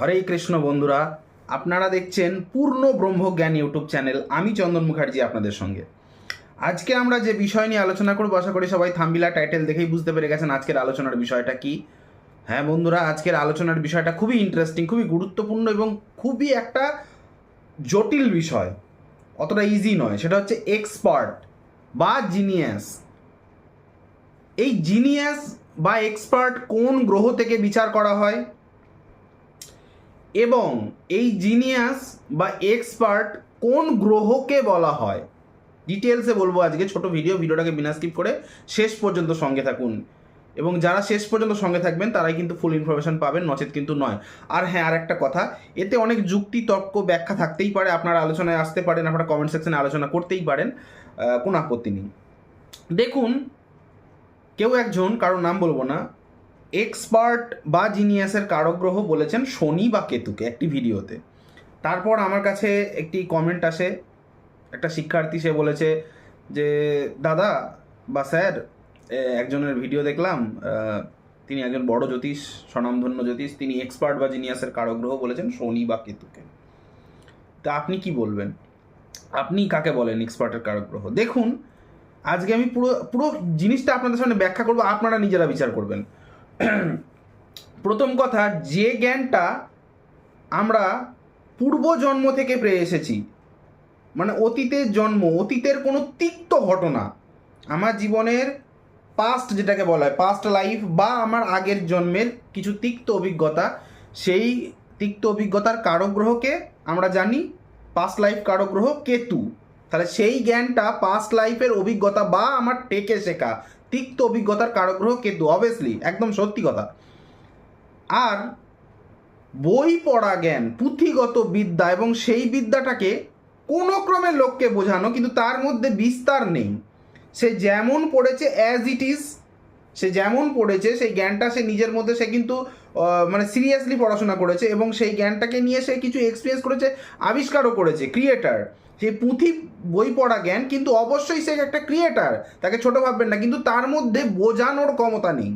হরে কৃষ্ণ বন্ধুরা, আপনারা দেখছেন পূর্ণ ব্রহ্মজ্ঞান ইউটিউব চ্যানেল। আমি চন্দন মুখার্জি আপনাদের সঙ্গে। আজকে আমরা যে বিষয় নিয়ে আলোচনা করব, আশা করি সবাই থাম্বিলা টাইটেল দেখেই বুঝতে পেরে গেছেন আজকের আলোচনার বিষয়টা কি। হ্যাঁ বন্ধুরা, আজকের আলোচনার বিষয়টা খুবই ইন্টারেস্টিং খুবই গুরুত্বপূর্ণ এবং খুবই একটা জটিল বিষয়। অতটা ইজি নয়, সেটা হচ্ছে এক্সপার্ট বা জিনিয়াস এই জিনিয়াস বা এক্সপার্ট কোন গ্রহ থেকে বিচার করা হয়? এবং এই জিনিয়াস বা এক্সপার্ট কোন গ্রহকে বলা হয়? ডিটেলসে বলব আজকে, ছোট ভিডিও, ভিডিওটাকে বিনা স্কিপ করে শেষ পর্যন্ত সঙ্গে থাকুন। এবং যারা শেষ পর্যন্ত সঙ্গে থাকবেন, তারাই কিন্তু ফুল ইনফরমেশন পাবেন, নচেত কিন্তু নয়। আর হ্যাঁ আর একটা কথা, এতে অনেক যুক্তি, তর্ক, ব্যাখ্যা থাকতেই পারে, আপনারা আলোচনায় আসতে পারেন, আপনারা কমেন্ট সেকশনে আলোচনা করতেই পারেন কোনো আপত্তি নেই। দেখুন, কেউ একজন, কারোর নাম বলব না এক্সপার্ট বা জিনিয়াসের কারগ্রহ বলেছেন শনি বা কেতুকে একটি ভিডিওতে। তারপর আমার কাছে একটি কমেন্ট আসে, একটা শিক্ষার্থী সে বলেছে যে, দাদা বা স্যার একজনের ভিডিও দেখলাম তিনি একজন বড় জ্যোতিষ, স্বনামধন্য জ্যোতিষ, তিনি এক্সপার্ট বা জিনিয়াসের কারগ্রহ বলেছেন শনি বা কেতুকে। তা আপনি কি বলবেন? আপনি কাকে বলেন এক্সপার্টের কারগ্রহ দেখুন, আজকে আমি পুরো পুরো জিনিসটা আপনাদের সামনে ব্যাখ্যা করব, আপনারা নিজেরা বিচার করবেন। প্রথম কথা, যে জ্ঞানটা আমরা পূর্বজন্ম থেকে পেয়ে এসেছি মানে অতীতের জন্ম, অতীতের কোনো তিক্ত ঘটনা, আমার জীবনের পাস্ট যেটাকে বলা হয় পাস্ট লাইফ বা আমার আগের জন্মের কিছু তিক্ত অভিজ্ঞতা, সেই তিক্ত অভিজ্ঞতার কারগ্রহকে আমরা জানি পাস্ট লাইফ কারগ্রহ কেতু। তাহলে সেই জ্ঞানটা পাস্ট লাইফের অভিজ্ঞতা বা আমার টেকে শেখা তিক্ত অভিজ্ঞতার কারগ্রহ কেতু অবভিয়াসলি একদম সত্যি কথা। আর বই পড়া জ্ঞান, পুঁথিগত বিদ্যা এবং সেই বিদ্যাটাকে কোনো ক্রমে লোককে বোঝানো, কিন্তু তার মধ্যে বিস্তার নেই। সে যেমন পড়েছে অ্যাজ ইট ইজ সে যেমন পড়েছে, সেই জ্ঞানটা সে নিজের মধ্যে সে কিন্তু মানে সিরিয়াসলি পড়াশোনা করেছে এবং সেই জ্ঞানটাকে নিয়ে সে কিছু এক্সপিরিয়েন্স করেছে, আবিষ্কারও করেছে ক্রিয়েটার সেই পুঁথি বই পড়া জ্ঞান, কিন্তু অবশ্যই সে একটা ক্রিয়েটার তাকে ছোট ভাববেন না। কিন্তু তার মধ্যে বোঝানোর ক্ষমতা নেই।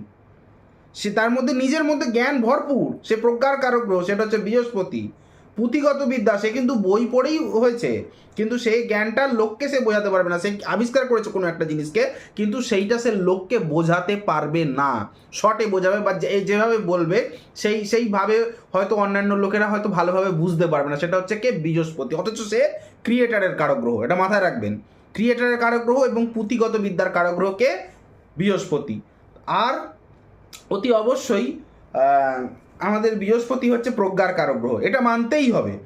সে তার মধ্যে নিজের মধ্যে জ্ঞান ভরপুর, সে প্রজ্ঞার কারক গ্রহ, সেটা হচ্ছে বৃহস্পতি। পুঁথিগত বিদ্যা, সে কিন্তু বই পড়েই হয়েছে। কিন্তু সেই জ্ঞানটা লোককে সে বোঝাতে পারবে না। সে আবিষ্কার করেছে কোনো একটা জিনিসকে, কিন্তু সেইটা সে লোককে বোঝাতে পারবে না। শর্টে বোঝাবে বা যেভাবে বলবে, সেই সেইভাবে হয়তো অন্যান্য লোকেরা হয়তো ভালোভাবে বুঝতে পারবে না। সেটা হচ্ছে কে? বৃহস্পতি অথচ সে ক্রিয়েটারের কারক গ্রহ এটা মাথায় রাখবেন। ক্রিয়েটারের কারক গ্রহ এবং পুঁথিগত বিদ্যার কারক গ্রহকে বৃহস্পতি আর অতি অবশ্যই আমাদের বৃহস্পতি হচ্ছে প্রজ্ঞার কারক গ্রহ, এটা মানতেই হবে।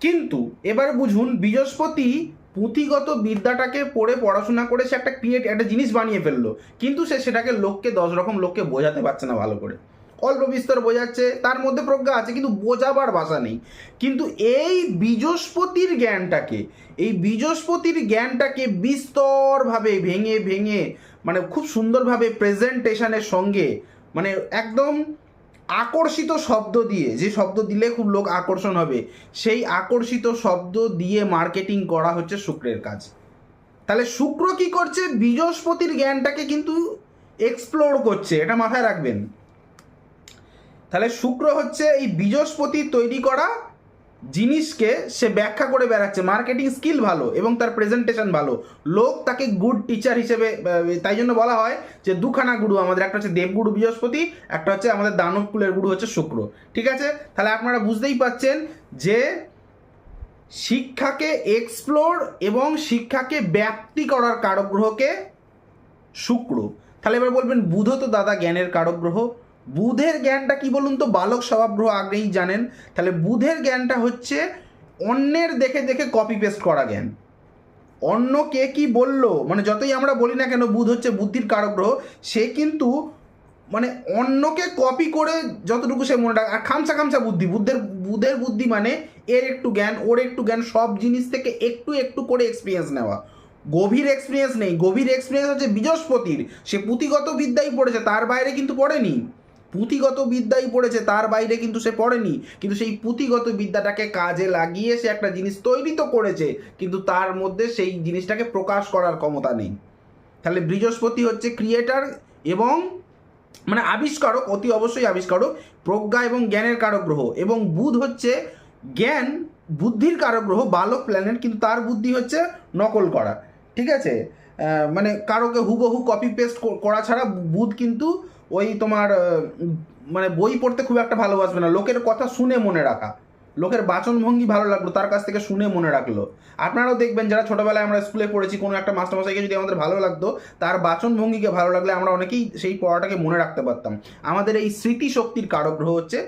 কিন্তু এবার বুঝুন, বৃহস্পতি পুঁথিগত বিদ্যাটাকে পড়ে পড়াশোনা করে সে একটা ক্রিয়েট একটা জিনিস বানিয়ে ফেলল। কিন্তু সে সেটাকে লোককে, দশ রকম লোককে বোঝাতে পারছে না ভালো করে। অল্প বিস্তর বোঝাচ্ছে, তার মধ্যে প্রজ্ঞা আছে, কিন্তু বোঝাবার ভাষা নেই। কিন্তু এই বীজস্পতির জ্ঞানটাকে, এই বীজস্পতির জ্ঞানটাকে বিস্তরভাবে ভেঙে ভেঙে মানে খুব সুন্দরভাবে প্রেজেন্টেশনের সঙ্গে মানে একদম আকর্ষিত শব্দ দিয়ে, যে শব্দ দিলে খুব লোক আকর্ষণ হবে, সেই আকর্ষিত শব্দ দিয়ে মার্কেটিং করা হচ্ছে শুক্রের কাজ। তাহলে শুক্র কি করছে? বৃহস্পতির জ্ঞানটাকে কিন্তু এক্সপ্লোর করছে, এটা মাথায় রাখবেন। তাহলে শুক্র হচ্ছে এই বৃহস্পতি তৈরি করা জিনিসকে সে ব্যাখ্যা করে বেড়াচ্ছে। মার্কেটিং স্কিল ভালো এবং তার প্রেজেন্টেশন ভালো। লোক তাকে গুড টিচার হিসেবে তাই জন্য বলা হয় যে দুখানা গুরু আমাদের, একটা হচ্ছে দেবগুরু বৃহস্পতি, একটা হচ্ছে আমাদের দানব কুলের গুরু হচ্ছে শুক্র। ঠিক আছে? তাহলে আপনারা বুঝতেই পাচ্ছেন যে শিক্ষাকে এক্সপ্লোর এবং শিক্ষাকে ব্যাপ্তি করার কারক গ্রহকে শুক্র। তাহলে এবার বলবেন, বুধ তো দাদা জ্ঞানের কারক গ্রহ বুধের জ্ঞানটা কি বলুন তো? বালক স্বভাব গ্রহ আগেই জানেন। তাহলে বুধের জ্ঞানটা হচ্ছে অন্যের দেখে দেখে কপি পেস্ট করা জ্ঞান। অন্য কে কি বলল? মানে যতই আমরা বলি না কেন, বুধ হচ্ছে বুদ্ধির কারক গ্রহ সে কিন্তু মানে অন্যকে কপি করে যতটুকু সে মনে রাখে। আর খামসা খামসা বুদ্ধি, বুদ্ধের, বুধের বুদ্ধি মানে এর একটু জ্ঞান, ওর একটু জ্ঞান, সব জিনিস থেকে একটু একটু করে এক্সপিরিয়েন্স নেওয়া। গভীর এক্সপিরিয়েন্স নেই। গভীর এক্সপিরিয়েন্স হচ্ছে বৃহস্পতির সে পুঁথিগত বিদ্যাই পড়েছে, তার বাইরে কিন্তু পড়েনি। পুঁথিগত বিদ্যাই পড়েছে, তার বাইরে কিন্তু সে পড়েনি। কিন্তু সেই পুঁথিগত বিদ্যাটাকে কাজে লাগিয়ে সে একটা জিনিস তৈরি তো করেছে, কিন্তু তার মধ্যে সেই জিনিসটাকে প্রকাশ করার ক্ষমতা নেই। তাহলে বৃহস্পতি হচ্ছে ক্রিয়েটার এবং মানে আবিষ্কারক, অতি অবশ্যই আবিষ্কারক, প্রজ্ঞা এবং জ্ঞানের কারক গ্রহ এবং বুধ হচ্ছে জ্ঞান, বুদ্ধির কারক গ্রহ বালক প্ল্যানেট কিন্তু তার বুদ্ধি হচ্ছে নকল করা। ঠিক আছে? মানে কারোকে হুবহু কপি পেস্ট করা ছাড়া বুধ কিন্তু ওই তোমার মানে বই পড়তে খুব একটা ভালোবাসবে না। লোকের কথা শুনে মনে রাখা। লোকের বাচনভঙ্গি ভালো লাগল, তার কাছ থেকে শুনে মনে রাখল। আপনারাও দেখবেন, যারা ছোটোবেলায় আমরা স্কুলে পড়েছি, কোনো একটা মাস্টারমশাইকে যদি আমাদের ভালো লাগতো, তার বাচনভঙ্গিকে ভালো লাগলে আমরা অনেকেই সেই পড়াটাকে মনে রাখতে পারতাম। আমাদের এই স্মৃতিশক্তির কারক গ্রহ হচ্ছে,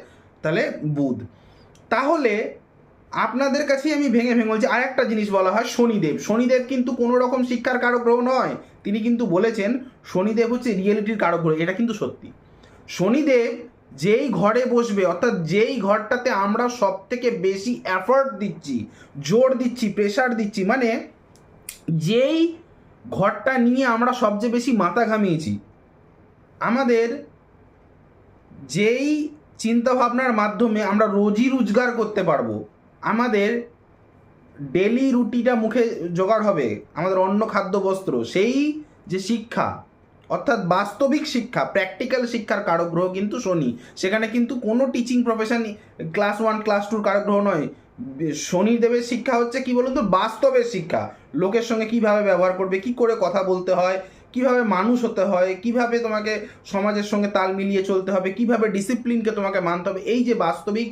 তাহলে বুধ। তাহলে আপনাদের কাছেই আমি ভেঙে ভেঙে বলছি আর একটা জিনিস বলা হয় শনিদেব। শনিদেব কিন্তু কোনো রকম শিক্ষার কারক গ্রহ নয়। তিনি কিন্তু বলেছেন শনিদেব হচ্ছে রিয়েলিটির কারক গ্রহ এটা কিন্তু সত্যি। শনিদেব যেই ঘরে বসবে, অর্থাৎ যেই ঘরটাতে আমরা সব থেকে বেশি এফর্ট দিচ্ছি, জোর দিচ্ছি প্রেশার দিচ্ছি মানে যেই ঘরটা নিয়ে আমরা সবচেয়ে বেশি মাথা ঘামিয়েছি, আমাদের যেই চিন্তাভাবনার মাধ্যমে আমরা রোজি রোজগার করতে পারব, আমাদের ডেলি রুটিটা মুখে জোগাড় হবে, আমাদের অন্য খাদ্য, বস্ত্র, সেই যে শিক্ষা, অর্থাৎ বাস্তবিক শিক্ষা প্র্যাকটিক্যাল শিক্ষার কারোগ্রহ কিন্তু শনি। সেখানে কিন্তু কোনো teaching profession class one class টুর কারোগ্রহ নয়। শনিদেবের শিক্ষা হচ্ছে কি বলুন তো? বাস্তবের শিক্ষা। লোকের সঙ্গে কীভাবে ব্যবহার করবে, কি করে কথা বলতে হয় কীভাবে মানুষ হতে হয়, কীভাবে তোমাকে সমাজের সঙ্গে তাল মিলিয়ে চলতে হবে, কীভাবে ডিসিপ্লিনকে তোমাকে মানতে হবে, এই যে বাস্তবিক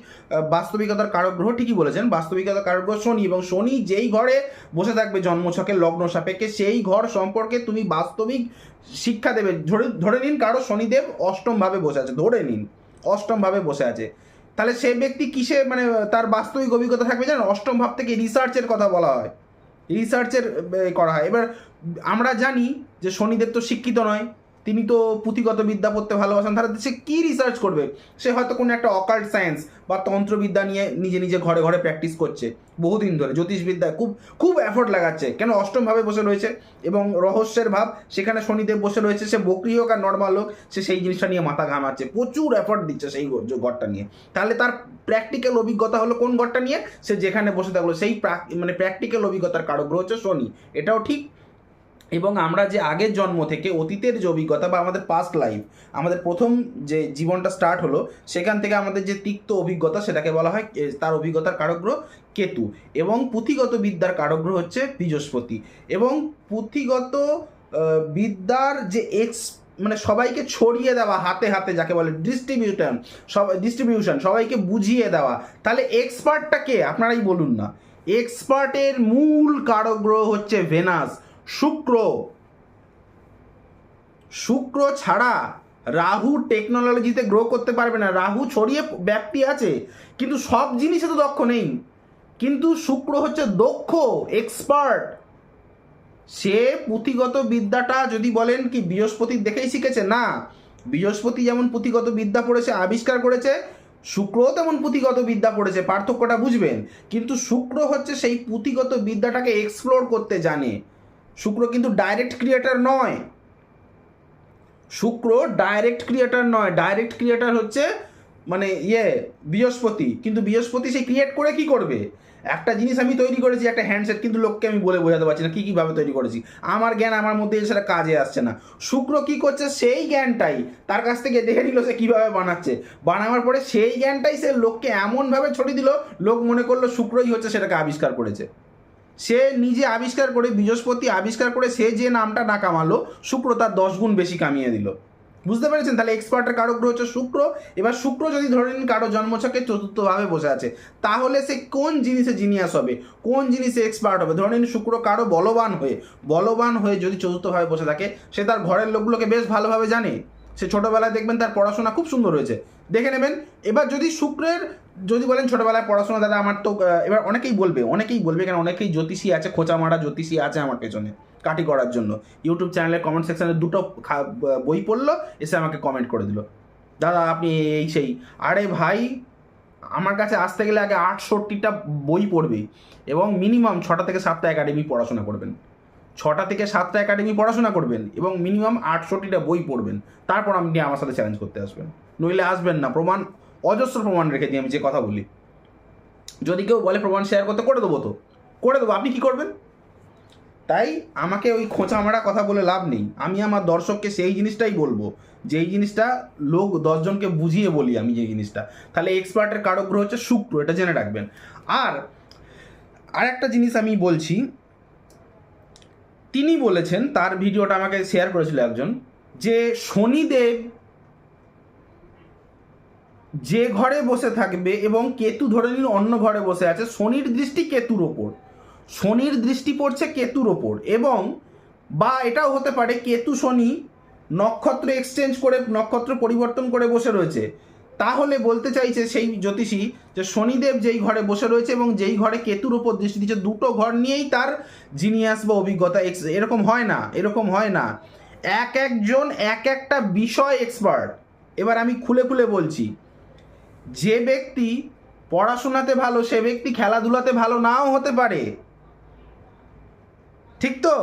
বাস্তবিকতার কারগ্রহ ঠিকই বলেছেন, বাস্তবিকতার কারগ্রহ শনি এবং শনি যেই ঘরে বসে থাকবে জন্মছকের লগ্ন সাপেক্ষে সেই ঘর সম্পর্কে তুমি বাস্তবিক শিক্ষা দেবে, ধরে ধরে নিন কারও শনিদেব অষ্টমভাবে বসে আছে, ধরে নিন, অষ্টমভাবে বসে আছে, তাহলে সে ব্যক্তি কিসে মানে তার বাস্তবিক অভিজ্ঞতা থাকবে জানেন? অষ্টম ভাব থেকে রিসার্চের কথা বলা হয়। রিসার্চের করা হয়। এবার আমরা জানি যে শনিদেব তো শিক্ষিত নয়। তিনি তো পুঁথিগত বিদ্যা পড়তে ভালোবাসেন। তাহলে সে কী রিসার্চ করবে? সে হয়তো কোনো একটা অকাল্ট সায়েন্স বা তন্ত্রবিদ্যা নিয়ে নিজে নিজে ঘরে ঘরে প্র্যাকটিস করছে বহুদিন ধরে। জ্যোতিষবিদ্যায় খুব খুব এফোর্ট লাগাচ্ছে। কেন অষ্টমভাবে বসে রয়েছে এবং রহস্যের ভাব, সেখানে শনিদেব বসে রয়েছে, সে বকরি হোক আর নর্মাল হোক, সে সেই জিনিসটা নিয়ে মাথা ঘামাচ্ছে। প্রচুর এফোর্ট দিচ্ছে সেই ঘরটা নিয়ে। তাহলে তার প্র্যাকটিক্যাল অভিজ্ঞতা হলো কোন ঘরটা নিয়ে? সে যেখানে বসে থাকল, সেই মানে প্র্যাকটিক্যাল অভিজ্ঞতার কারক গ্রহ হচ্ছে শনি। এটাও ঠিক। এবং আমরা যে আগের জন্ম থেকে অতীতের যে অভিজ্ঞতা বা আমাদের পাস্ট লাইফ আমাদের প্রথম যে জীবনটা স্টার্ট হলো, সেখান থেকে আমাদের যে তিক্ত অভিজ্ঞতা সেটাকে বলা হয় তার অভিজ্ঞতার কারকগ্রহ কেতু এবং পুঁথিগত বিদ্যার কারকগ্রহ হচ্ছে বৃহস্পতি এবং পুঁথিগত বিদ্যার যে এক্স মানে সবাইকে ছড়িয়ে দেওয়া, হাতে হাতে যাকে বলে ডিস্ট্রিবিউশন সব ডিস্ট্রিবিউশন সবাইকে বুঝিয়ে দেওয়া, তাহলে এক্সপার্টটা কে? আপনারাই বলুন না। এক্সপার্টের মূল কারকগ্রহ হচ্ছে ভেনাস শুক্র। শুক্র ছাড়া রাহু টেকনোলজিতে গ্রো করতে পারবে না। রাহু ছড়িয়ে ব্যাপ্তি আছে, কিন্তু সব জিনিসে তো দক্ষ নেই। কিন্তু শুক্র হচ্ছে দক্ষ এক্সপার্ট সে পুঁথিগত বিদ্যাটা যদি বলেন কি বৃহস্পতির দেখেই শিখেছে? না। বৃহস্পতি যেমন পুঁথিগত বিদ্যা পড়েছে, আবিষ্কার করেছে, শুক্রও তেমন পুঁথিগত বিদ্যা পড়েছে, পার্থক্যটা বুঝবেন। কিন্তু শুক্র হচ্ছে সেই পুঁথিগত বিদ্যাটাকে এক্সপ্লোর করতে জানে। শুক্র কিন্তু ডাইরেক্ট ক্রিয়েটার নয়। শুক্র ডাইরেক্ট ক্রিয়েটার নয়। ডাইরেক্ট ক্রিয়েটার হচ্ছে মানে ইয়ে বৃহস্পতি। কিন্তু বৃহস্পতি সে ক্রিয়েট করে কি করবে? একটা জিনিস আমি তৈরি করেছি, একটা হ্যান্ডসেট কিন্তু লোককে আমি বলে বোঝাতে পারছি না কী কীভাবে তৈরি করেছি। আমার জ্ঞান আমার মধ্যে সেটা কাজে আসছে না। শুক্র কি করছে? সেই জ্ঞানটাই তার কাছ থেকে দেখে নিল সে কীভাবে বানাচ্ছে। বানাবার পরে সেই জ্ঞানটাই সে লোককে এমনভাবে ছড়িয়ে দিল, লোক মনে করল শুক্রই হচ্ছে সেটাকে আবিষ্কার করেছে। সে নিজে আবিষ্কার করে, বৃহস্পতি আবিষ্কার করে, সে যে নামটা না কামালো, শুক্র তার দশ গুণ বেশি কামিয়ে দিল। বুঝতে পেরেছেন? তাহলে এক্সপার্টের কারও গ্রহ হচ্ছে শুক্র। এবার শুক্র যদি ধরে নিন কারও জন্মছকে চতুর্থভাবে বসে আছে, তাহলে সে কোন জিনিসে জিনিয়াস হবে? কোন জিনিসে এক্সপার্ট হবে? ধরে নিন শুক্র কারও বলবান হয়ে বলবান হয়ে যদি চতুর্থভাবে বসে থাকে, সে তার ঘরের লোকগুলোকে বেশ ভালোভাবে জানে। সে ছোটোবেলায় দেখবেন তার পড়াশোনা খুব সুন্দর হয়েছে। দেখে নেবেন, এবার যদি শুক্রের, যদি বলেন ছোটোবেলায় পড়াশোনা, দাদা আমার তো এবার অনেকেই বলবে অনেকেই বলবে কেন অনেকেই জ্যোতিষী আছে খোঁচা মারা জ্যোতিষী আছে আমার পেছনে কাটি করার জন্য। ইউটিউব চ্যানেলের কমেন্ট সেকশানে দুটো বই পড়ল, এসে আমাকে কমেন্ট করে দিল। দাদা, আপনি এই সেই, আরে ভাই, আমার কাছে আসতে গেলে আগে আটষট্টিটা বই পড়বে এবং মিনিমাম ছটা থেকে সাতটা একাডেমি পড়াশোনা করবেন। ছটা থেকে সাতটা একাডেমি পড়াশোনা করবেন এবং মিনিমাম আটষট্টিটা বই পড়বেন। তারপর আপনি আমার সাথে চ্যালেঞ্জ করতে আসবেন। নইলে আসবেন না। প্রমাণ, অজস্র প্রমাণ রেখে দিই আমি যে কথা বলি। যদি কেউ বলে প্রমাণ শেয়ার করতে, করে দেবো তো। করে দেবো। আপনি কি করবেন? তাই আমাকে ওই খোঁচা মারা কথা বলে লাভ নেই। আমি আমার দর্শককে সেই জিনিসটাই বলব। যেই জিনিসটা লোক দশজনকে বুঝিয়ে বলি আমি যে জিনিসটা। তাহলে এক্সপার্টের কারক গ্রহ হচ্ছে শুক্র, এটা জেনে রাখবেন। আর আর একটা জিনিস আমি বলছি তিনি বলেছেন, তার ভিডিওটা আমাকে শেয়ার করেছিল একজন, যে শনিদেব যে ঘরে বসে থাকবে এবং কেতু ধরে নিন অন্য ঘরে বসে আছে, শনির দৃষ্টি কেতুর ওপর। শনির দৃষ্টি পড়ছে কেতুর ওপর এবং বা এটাও হতে পারে কেতু শনি নক্ষত্র এক্সচেঞ্জ করে, নক্ষত্র পরিবর্তন করে বসে রয়েছে। তাহলে বলতে চাইছে সেই জ্যোতিষী যে শনিদেব যেই ঘরে বসে রয়েছে এবং যেই ঘরে কেতুর উপর দৃষ্টি দিচ্ছে, দুটো ঘর নিয়েই তার জিনিয়াস বা অভিজ্ঞতা এরকম হয় না, এরকম হয় না। এক একজন, এক একটা বিষয় এক্সপার্ট এবার আমি খুলে খুলে বলছি, যে ব্যক্তি পড়াশোনাতে ভালো, সে ব্যক্তি খেলাধুলাতে ভালো নাও হতে পারে। ঠিক তো?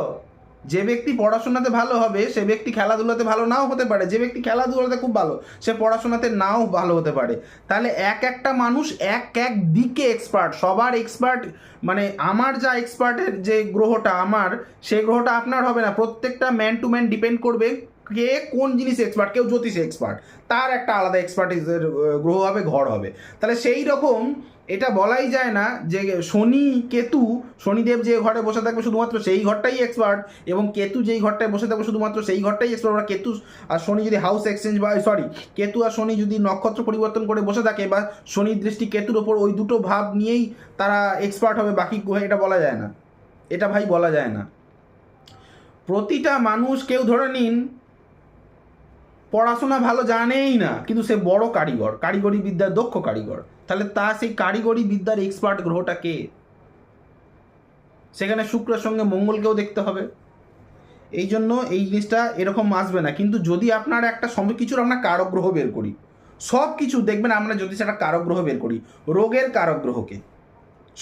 যে ব্যক্তি পড়াশোনাতে ভালো হবে, সে ব্যক্তি খেলাধুলাতে ভালো নাও হতে পারে। যে ব্যক্তি খেলাধুলাতে খুব ভালো, সে পড়াশোনাতে নাও ভালো হতে পারে। তাহলে এক একটা মানুষ এক এক দিকে এক্সপার্ট সবার এক্সপার্ট মানে আমার যা এক্সপার্টের যে গ্রহটা আমার সেই গ্রহটা আপনার হবে না। প্রত্যেকটা ম্যান টু ম্যান ডিপেন্ড করবে কে কোন জিনিস এক্সপার্ট কেউ জ্যোতিষে এক্সপার্ট তার একটা আলাদা এক্সপার্টিসের গ্রহ হবে, ঘর হবে। তাহলে সেই রকম এটা বলাই যায় না যে শনি কেতু, শনিদেব যে ঘরে বসে থাকবে শুধুমাত্র সেই ঘরটাই এক্সপার্ট এবং কেতু যেই ঘরটায় বসে থাকবে শুধুমাত্র সেই ঘরটাই এক্সপার্ট বা কেতু আর শনি যদি হাউস এক্সচেঞ্জ বা সরি কেতু আর শনি যদি নক্ষত্র পরিবর্তন করে বসে থাকে বা শনির দৃষ্টি কেতুর ওপর, ওই দুটো ভাব নিয়েই তারা এক্সপার্ট হবে, বাকি এটা বলা যায় না। এটা ভাই বলা যায় না। প্রতিটা মানুষ কেউ ধরে নিন পড়াশোনা ভালো জানেই না, কিন্তু সে বড় কারিগর কারিগরি বিদ্যার দক্ষ কারিগর। তাহলে তা সেই কারিগরি বিদ্যার এক্সপার্ট গ্রহটা কে? সেখানে শুক্রের সঙ্গে মঙ্গলকেও দেখতে হবে। এই জন্য এই জিনিসটা এরকম আসবে না। কিন্তু যদি আপনার একটা সব কিছুর আমরা কারক গ্রহ বের করি, সব কিছু দেখবেন আমরা যদি সেটা কারক গ্রহ বের করি, রোগের কারক গ্রহকে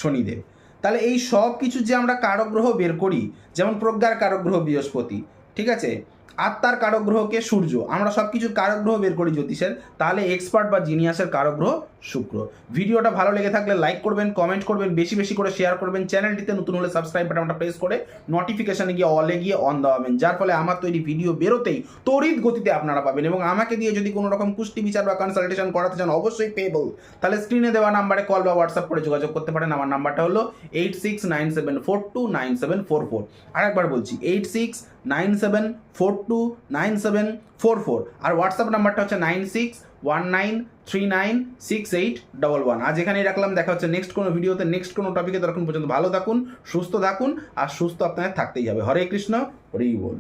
শনিদেব, তাহলে এই সব কিছু যে আমরা কারক গ্রহ বের করি, যেমন প্রজ্ঞার কারক গ্রহ বৃহস্পতি, ঠিক আছে? আত্মার কারক গ্রহকে সূর্য। আমরা সব কিছুর কারক গ্রহ বের করি জ্যোতিষের। তাহলে এক্সপার্ট বা জিনিয়াসের কারক গ্রহ শুক্র। ভিডিওটা ভালো লেগে থাকলে লাইক করবেন কমেন্ট করবেন, বেশি বেশি করে শেয়ার করবেন। চ্যানেলটিতে নতুন হলে সাবস্ক্রাইব বাটনটা প্রেস করে নোটিফিকেশনে গিয়ে অলে গিয়ে অন দেওয়াবেন যার ফলে আমার তৈরি ভিডিও বেরোতেই তড়িৎ গতিতে আপনারা পাবেন এবং আমাকে দিয়ে যদি কোনো রকম পুষ্টি বিচার বা কনসালটেশন করাতে চান, অবশ্যই পেবল তাহলে স্ক্রিনে দেওয়া নাম্বারে কল বা হোয়াটসঅ্যাপ করে যোগাযোগ করতে পারেন। আমার নাম্বারটা হলো eight six nine seven four two nine seven four four আরেকবার বলছি eight six nine seven four two nine seven four four আর হোয়াটসঅ্যাপ নাম্বারটা হচ্ছে nine six one nine three nine six eight double one আজ এখানেই রাখলাম, দেখা হচ্ছে next কোনো ভিডিওতে নেক্সট কোনো টপিকে তখন পর্যন্ত ভালো থাকুন, সুস্থ থাকুন, আর সুস্থ আপনাদের থাকতেই হবে। হরে কৃষ্ণ হরেই বল।